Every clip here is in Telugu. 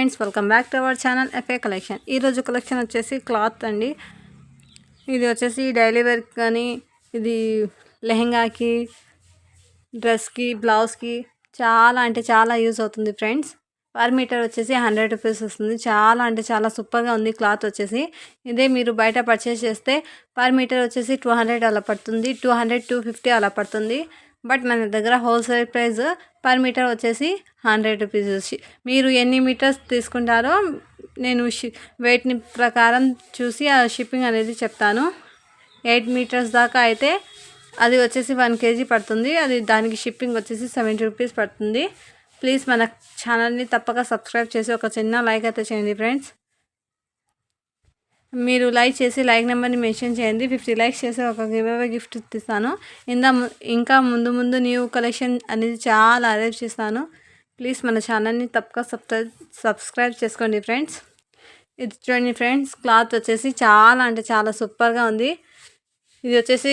Friends welcome back to our channel F A collection ఈరోజు కలెక్షన్ వచ్చేసి క్లాత్ అండి. ఇది వచ్చేసి డైలీ వేర్ కానీ ఇది లెహెంగాకి డ్రెస్కి బ్లౌజ్కి చాలా అంటే చాలా యూజ్ అవుతుంది ఫ్రెండ్స్. పర్ మీటర్ వచ్చేసి హండ్రెడ్ రూపీస్ వస్తుంది. చాలా అంటే చాలా సూపర్గా ఉంది క్లాత్ వచ్చేసి. ఇదే మీరు బయట పర్చేస్ చేస్తే పర్ మీటర్ వచ్చేసి టూ హండ్రెడ్ అలా పడుతుంది. టూ హండ్రెడ్ టూ ఫిఫ్టీ అలా పడుతుంది. బట్ మన దగ్గర హోల్సేల్ ప్రైస్ పర్ మీటర్ వచ్చేసి హండ్రెడ్ రూపీస్ మీరు ఎన్ని మీటర్స్ తీసుకుంటారో నేను వెయిట్ని ప్రకారం చూసి ఆ షిప్పింగ్ అనేది చెప్తాను. ఎయిట్ మీటర్స్ దాకా అయితే అది వచ్చేసి వన్ కేజీ పడుతుంది. అది దానికి షిప్పింగ్ వచ్చేసి సెవెంటీ రూపీస్ పడుతుంది. ప్లీజ్ మన ఛానల్ని తప్పక సబ్స్క్రైబ్ చేసి ఒక చిన్న లైక్ అయితే చేయండి ఫ్రెండ్స్. మీరు లైక్ చేసి లైక్ నెంబర్ని మెన్షన్ చేయండి. ఫిఫ్టీ లైక్స్ చేసి ఒక గివ్ అవే గిఫ్ట్ ఇస్తాను. ఇందా ఇంకా ముందు ముందు న్యూ కలెక్షన్ అనేది చాలా అరేంజ్ చేస్తాను. ప్లీజ్ మన ఛానల్ని తప్పక సబ్స్క్రైబ్ సబ్స్క్రైబ్ చేసుకోండి ఫ్రెండ్స్. ఇది చూడండి ఫ్రెండ్స్ క్లాత్ వచ్చేసి చాలా అంటే చాలా సూపర్గా ఉంది. ఇది వచ్చేసి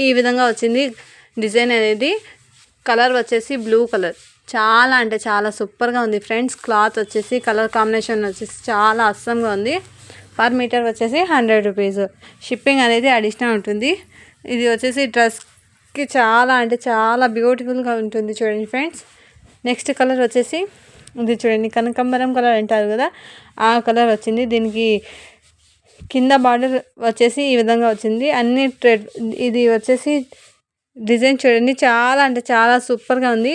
ఈ విధంగా వచ్చింది డిజైన్ అనేది. కలర్ వచ్చేసి బ్లూ కలర్. చాలా అంటే చాలా సూపర్గా ఉంది ఫ్రెండ్స్. క్లాత్ వచ్చేసి కలర్ కాంబినేషన్ వచ్చేసి చాలా అస్సంగా ఉంది. పర్ మీటర్ వచ్చేసి హండ్రెడ్ రూపీస్. షిప్పింగ్ అనేది అడిషనల్ ఉంటుంది. ఇది వచ్చేసి డ్రెస్కి చాలా అంటే చాలా బ్యూటిఫుల్గా ఉంటుంది చూడండి ఫ్రెండ్స్. నెక్స్ట్ కలర్ వచ్చేసి ఇది చూడండి కనకంబరం కలర్ అంటారు కదా ఆ కలర్ వచ్చింది. దీనికి కింద బార్డర్ వచ్చేసి ఈ విధంగా వచ్చింది. అన్ని ట్రెడ్ ఇది వచ్చేసి డిజైన్ చూడండి చాలా అంటే చాలా సూపర్గా ఉంది.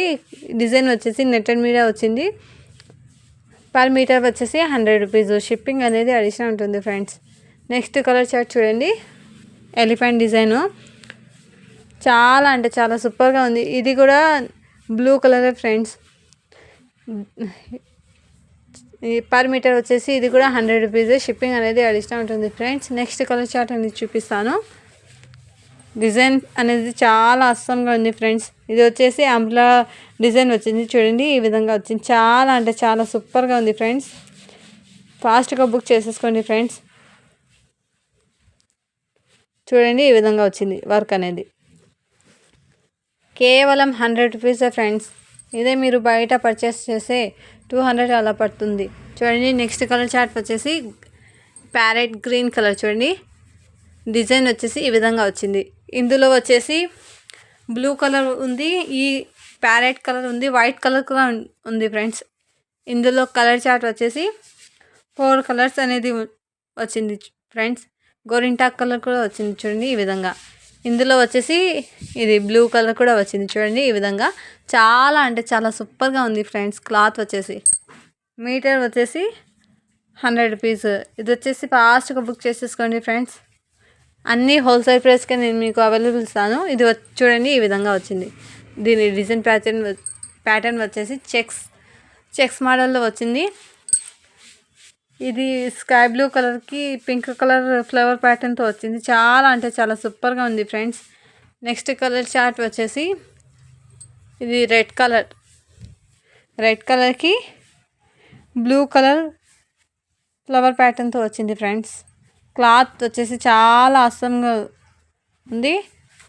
డిజైన్ వచ్చేసి నెట్టెడ్ మీద వచ్చింది. పర్ మీటర్ వచ్చేసి హండ్రెడ్ రూపీస్ షిప్పింగ్ అనేది అడిషనల్ ఉంటుంది ఫ్రెండ్స్ నెక్స్ట్ కలర్ చార్ట్ చూడండి. ఎలిఫెంట్ డిజైను చాలా అంటే చాలా సూపర్గా ఉంది. ఇది కూడా blue colour friends per metre వచ్చేసి ఇది కూడా హండ్రెడ్ రూపీస్ షిప్పింగ్ అనేది అడిషనల్ ఉంటుంది ఫ్రెండ్స్ నెక్స్ట్ కలర్ చార్ట్ అనేది చూపిస్తాను. డిజైన్ అనేది చాలా అస్సంగా ఉంది ఫ్రెండ్స్. ఇది వచ్చేసి అంబ్లా డిజైన్ వచ్చింది చూడండి ఈ విధంగా వచ్చింది. చాలా అంటే చాలా సూపర్గా ఉంది ఫ్రెండ్స్. ఫాస్ట్గా బుక్ చేసేసుకోండి ఫ్రెండ్స్. చూడండి ఈ విధంగా వచ్చింది వర్క్ అనేది. కేవలం హండ్రెడ్ రూపీసే ఫ్రెండ్స్. ఇదే మీరు బయట పర్చేస్ చేస్తే టూ హండ్రెడ్ అలా పడుతుంది. చూడండి నెక్స్ట్ కలర్ చార్ట్ వచ్చేసి ప్యారెట్ గ్రీన్ కలర్ చూడండి. డిజైన్ వచ్చేసి ఈ విధంగా వచ్చింది. ఇందులో వచ్చేసి బ్లూ కలర్ ఉంది ఈ ప్యారెట్ కలర్ ఉంది వైట్ కలర్ కూడా ఉంది ఫ్రెండ్స్. ఇందులో కలర్ చార్ట్ వచ్చేసి ఫోర్ కలర్స్ అనేది వచ్చింది ఫ్రెండ్స్. గోరింటాక్ కలర్ కూడా వచ్చింది చూడండి ఈ విధంగా. ఇందులో వచ్చేసి ఇది బ్లూ కలర్ కూడా వచ్చింది చూడండి ఈ విధంగా. చాలా అంటే చాలా సూపర్గా ఉంది ఫ్రెండ్స్ క్లాత్ వచ్చేసి. మీటర్ వచ్చేసి హండ్రెడ్ రూపీస్. ఇది వచ్చేసి ఫాస్ట్గా బుక్ చేసేసుకోండి ఫ్రెండ్స్. అన్నీ హోల్సేల్ ప్రైస్కే నేను మీకు అవైలబుల్ ఇస్తాను. ఇది చూడండి ఈ విధంగా వచ్చింది. దీని డిజైన్ ప్యాటర్న్ ప్యాటర్న్ వచ్చేసి చెక్స్ చెక్స్ మోడల్లో వచ్చింది. ఇది స్కై బ్లూ కలర్కి పింక్ కలర్ ఫ్లవర్ ప్యాటర్న్తో వచ్చింది. చాలా అంటే చాలా సూపర్గా ఉంది ఫ్రెండ్స్. నెక్స్ట్ కలర్ చార్ట్ వచ్చేసి ఇది రెడ్ కలర్. రెడ్ కలర్కి బ్లూ కలర్ ఫ్లవర్ ప్యాటర్న్తో వచ్చింది ఫ్రెండ్స్. క్లాత్ వచ్చేసి చాలా అసంగా ఉంది.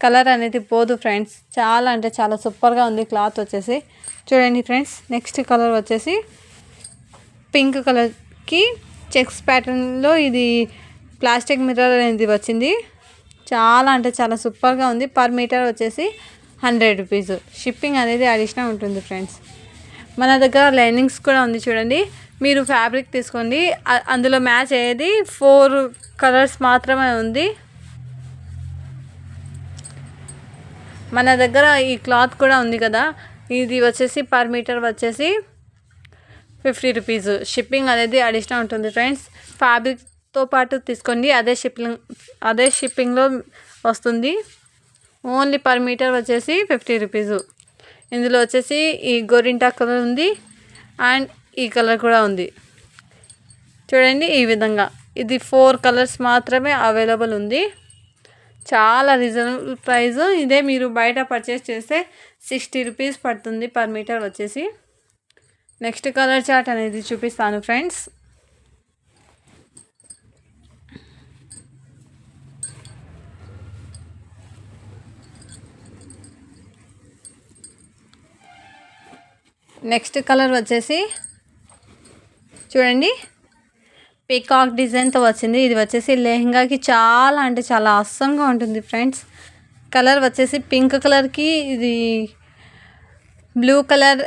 కలర్ అనేది పోదు ఫ్రెండ్స్. చాలా అంటే చాలా సూపర్గా ఉంది క్లాత్ వచ్చేసి. చూడండి ఫ్రెండ్స్ నెక్స్ట్ కలర్ వచ్చేసి పింక్ కలర్కి చెక్స్ ప్యాటర్న్లో ఇది ప్లాస్టిక్ మిర్రర్ అనేది వచ్చింది. చాలా అంటే చాలా సూపర్గా ఉంది. పర్ మీటర్ వచ్చేసి హండ్రెడ్ రూపీస్. షిప్పింగ్ అనేది అడిషనల్ ఉంటుంది ఫ్రెండ్స్. మన దగ్గర లైనింగ్స్ కూడా ఉంది చూడండి. మీరు ఫ్యాబ్రిక్ తీసుకోండి. అందులో మ్యాచ్ అయ్యేది ఫోర్ కలర్స్ మాత్రమే ఉంది. మన దగ్గర ఈ క్లాత్ కూడా ఉంది కదా. ఇది వచ్చేసి పర్ మీటర్ వచ్చేసి ఫిఫ్టీ రూపీస్ షిప్పింగ్ అనేది అడిషనల్ ఉంటుంది ఫ్రెండ్స్ ఫ్యాబ్రిక్తో పాటు తీసుకోండి. అదే షిప్పింగ్ అదే షిప్పింగ్లో వస్తుంది. ఓన్లీ పర్ మీటర్ వచ్చేసి ఫిఫ్టీ రూపీస్ ఇందులో వచ్చేసి ఈ గోరింటా కలర్ ఉంది. అండ్ ఈ కలర్ కూడా ఉంది. చూడండి ఈ విధంగా. ఇది ఫోర్ కలర్స్ మాత్రమే అవైలబుల్ ఉంది. చాలా రీజనబుల్ ప్రైస్ ఇదే మీరు బయట పర్చేస్ చేస్తే సిక్స్టీ రూపీస్ పడుతుంది పర్ మీటర్ వచ్చేసి. నెక్స్ట్ కలర్ చార్ట్ అనేది చూపిస్తాను ఫ్రెండ్స్ నెక్స్ట్ కలర్ వచ్చేసి చూడండి. పీకాక్ డిజైన్తో వచ్చింది. ఇది వచ్చేసి లెహంగాకి చాలా అంటే చాలా అస్సంగా ఉంటుంది ఫ్రెండ్స్. కలర్ వచ్చేసి పింక్ కలర్కి ఇది బ్లూ కలర్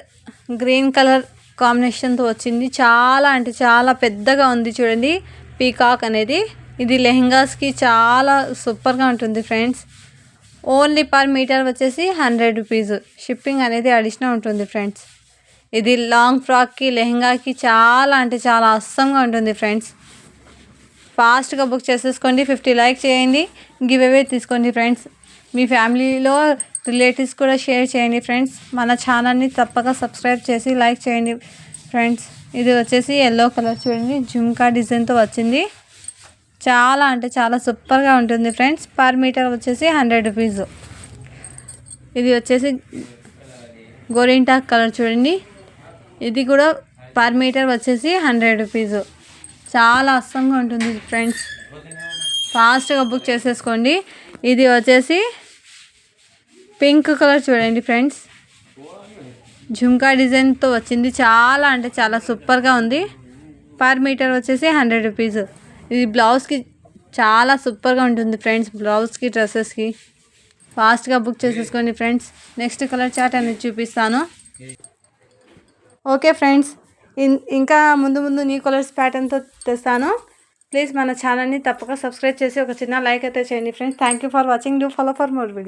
గ్రీన్ కలర్ కాంబినేషన్తో వచ్చింది. చాలా అంటే చాలా పెద్దగా ఉంది చూడండి పీకాక్ అనేది. ఇది లెహంగాస్కి చాలా సూపర్గా ఉంటుంది ఫ్రెండ్స్. ఓన్లీ పర్ మీటర్ వచ్చేసి హండ్రెడ్ రూపీస్ షిప్పింగ్ అనేది అడిషనల్ ఉంటుంది ఫ్రెండ్స్. ఇది లాంగ్ ఫ్రాక్కి లెహంగాకి చాలా అంటే చాలా అస్సంగా ఉంటుంది ఫ్రెండ్స్. ఫాస్ట్గా బుక్ చేసేసుకోండి ఫిఫ్టీ లైక్ చేయండి గివ్ అవే తీసుకోండి ఫ్రెండ్స్. మీ ఫ్యామిలీలో రిలేటివ్స్ కూడా షేర్ చేయండి ఫ్రెండ్స్. మన ఛానల్ని తప్పక సబ్స్క్రైబ్ చేసి లైక్ చేయండి ఫ్రెండ్స్. ఇది వచ్చేసి ఎల్లో కలర్ చూడండి జుమ్కా డిజైన్తో వచ్చింది. చాలా అంటే చాలా సూపర్గా ఉంటుంది ఫ్రెండ్స్. పర్ మీటర్ వచ్చేసి హండ్రెడ్ రూపీస్. ఇది వచ్చేసి గోరింటాక్ కలర్ చూడండి. ఇది కూడా పర్ మీటర్ వచ్చేసి హండ్రెడ్ రూపీస్ చాలా అస్సంగా ఉంటుంది ఫ్రెండ్స్ ఫాస్ట్గా బుక్ చేసేసుకోండి. ఇది వచ్చేసి పింక్ కలర్ చూడండి ఫ్రెండ్స్ జుంకా డిజైన్తో వచ్చింది. చాలా అంటే చాలా సూపర్గా ఉంది. పర్ మీటర్ వచ్చేసి హండ్రెడ్ రూపీస్ ఇది బ్లౌజ్కి చాలా సూపర్గా ఉంటుంది ఫ్రెండ్స్ బ్లౌజ్కి డ్రెస్సెస్కి ఫాస్ట్గా బుక్ చేసేసుకోండి ఫ్రెండ్స్ నెక్స్ట్ కలర్ చార్ట్ అనేది చూపిస్తాను. Okay friends. ఇన్- ఇంకా ముందు ముందు న్యూ కలర్స్ ప్యాటర్న్తో తెస్తాను. ప్లీజ్ మన ఛానల్ని తప్పక సబ్స్క్రైబ్ చేసి ఒక చిన్న లైక్ అయితే చేయండి friends. Thank you for watching do follow for more video